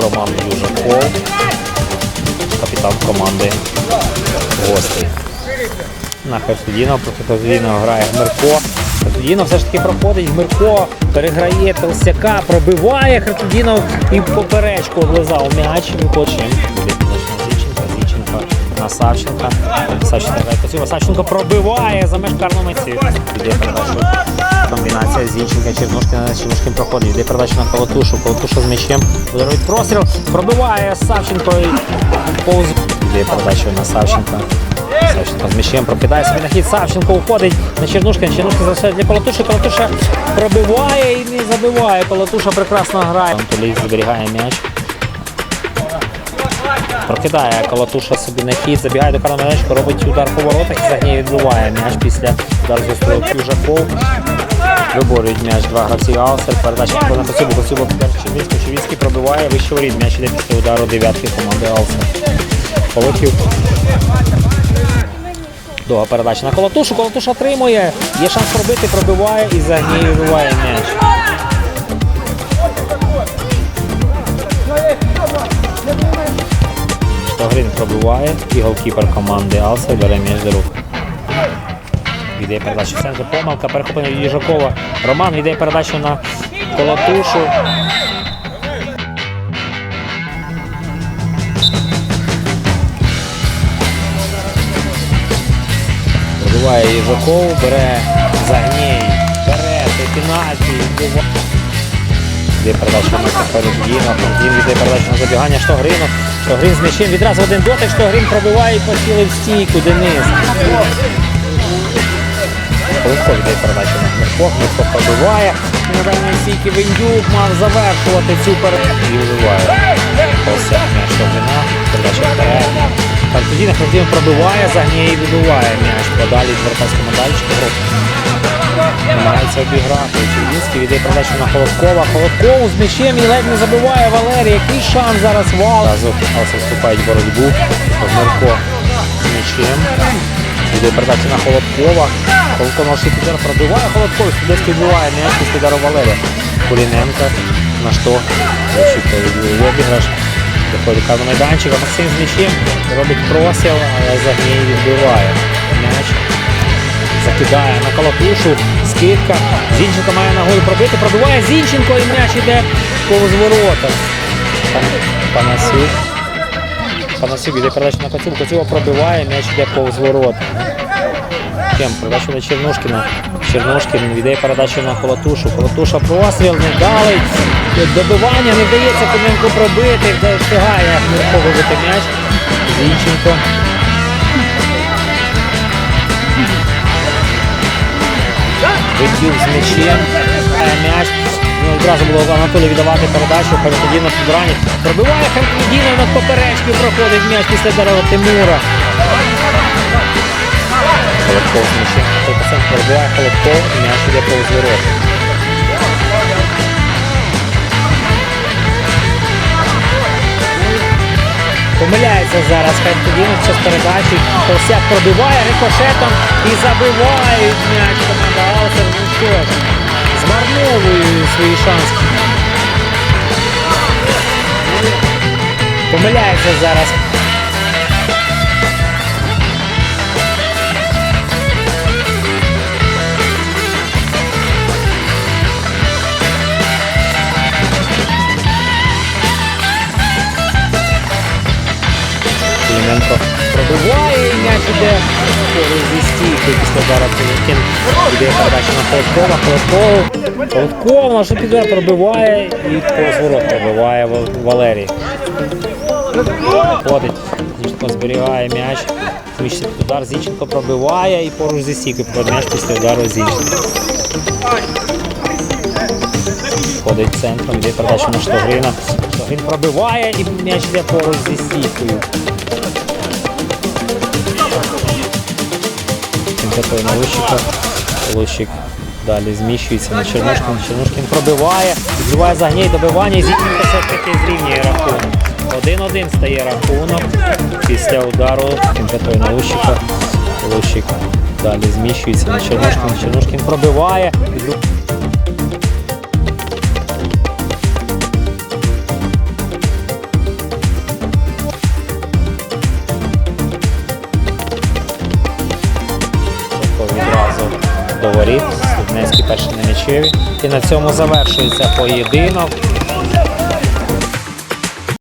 Роман Южаков, капітан команди гостей. На Херсудінов, проти Херсудінова грає Гмирко. Херсудінов все ж таки проходить, Гмирко переграє Толсяка, пробиває Херсудінов і поперечку облизав м'яч. і Зіченка на Савченка. Савченко по. Савченко пробиває за меж карного митці. Іде передачу. Комбінація Зінченка, Чернушкина, Чернушкин проходить. Йде передача на Колотушу. Колотуша з м'ячем. Робить простріл. Пробиває Савченко і повз. Йде передача на Савченка. Савченко з м'ячем прокидає собі на хід. Савченко уходить на Чернушкина. Чернушкин залишає для Колотуші. Колотуша пробиває і не забиває. Колотуша прекрасно грає. Антолій зберігає м'яч. Прокидає Колотуша собі на хід, забігає до карного робить удар по воротах і за нею відбиває м'яч після удару зустрілу Южаков. Виборюють м'яч два гравці Алсер. Передача на Коцюбу. Коцюбу Чевіцький. Чевіцький пробиває вище воріт. М'яч іде після удару дев'ятки команди Алсер. Полетів. Довга передача на Колотушу. Колотуш отримує. Є шанс пробити, пробиває і за нею вибиває м'яч. Пробиває і голкіпер команди Алса бере м'яч до рук. Віддає передачу в. Помилка, перехоплення від Їжакова. Роман віддає передачу на Колотушу. Пробиває Їжаков, бере Загнєй, бере пенальті. Віддає передачу на Фердіна, Фердін віддає передачу на забігання Штогрину. Штогрин з м'ячем відразу один дотик, Штогрин пробиває і поцілив стійку Денис. Половко віддає передачу на Мирко, Мирко пробиває. На дальній стійки Виндюк мав завершувати цю передачу. І вибиває. Ось м'яч Штогрина, передача вперед. Фердіна, Фердін пробиває, загніє і вибиває м'яч. Подалі з вратарського медальчика. Намагається обіграти. Червінський віддає передачу на Холодкова. Холодкову з м'ячем і ледь не забиває Валерій. Який шанс зараз вал. Алса вступають в боротьбу. Мирко з м'ячем. Віддає передачу на Холодкова. Холодков на підер пробиває Холодков. Судецький вбиває м'яч удару Валерія. Куліненко. На що? Обіграш. Доходить до майданчика. Максим з м'ячем. Робить просіл, але Загній відбиває м'яч закидає на колотушу, скидка. Зінченко має ногою пробити, пробиває Зінченко і м'яч іде повз ворота. Пан- Панасюк. Панасюк іде передачу на Коцюбу, Коцюба пробиває, м'яч іде повз ворота. Кем? Передачу на Чернушкіна. Чернушкін віддає передачу на Колотушу. Колотуша простріл, невдалий. Добивання не вдається Кузьменко пробити, встигає вибити м'яч. Зінченко. Витів з м'ячем. Е, М'яч. Ну, одразу було Анатолій віддавати передачу, Хамітодінов підбрані. Пробиває Хамітодінов над поперечки, проходить м'яч після дерева Тимура. Холодков з м'ячем. Пробиває Холодков, м'яч іде повз ворот. Помиляється зараз Хамітодінов з передачі. Косяк пробиває рикошетом і забиває м'яч команда Алсер. Ж, змарновує свої шанси. Помиляється зараз. Клименко пробиває і м'яч іде зі стійкою після удара Куликін. Іде передача на Холодкова. Холодков. Холодков наш піде пробиває і по зворот пробиває Валерій. Ходить. Зінченко зберігає м'яч. Зміщить удар Зінченко пробиває і поруч зі стійкою м'яч після удару Зінченко. Ходить центром, йде передача на Штогрина. Штогрин пробиває і м'яч йде поруч зі стійкою. Готовий на Лощика. Лощик далі зміщується на Чернушкін. Чернушкін пробиває, відбиває загній, добивання і Зінченко все-таки зрівнює рахунок. 1-1 стає рахунок після удару. Він готовий на Лощика. Лощик далі зміщується на Чернушкін. Чернушкін пробиває. Відру- відразу до воріт. Студнецький перший на м'ячеві. І на цьому завершується поєдинок.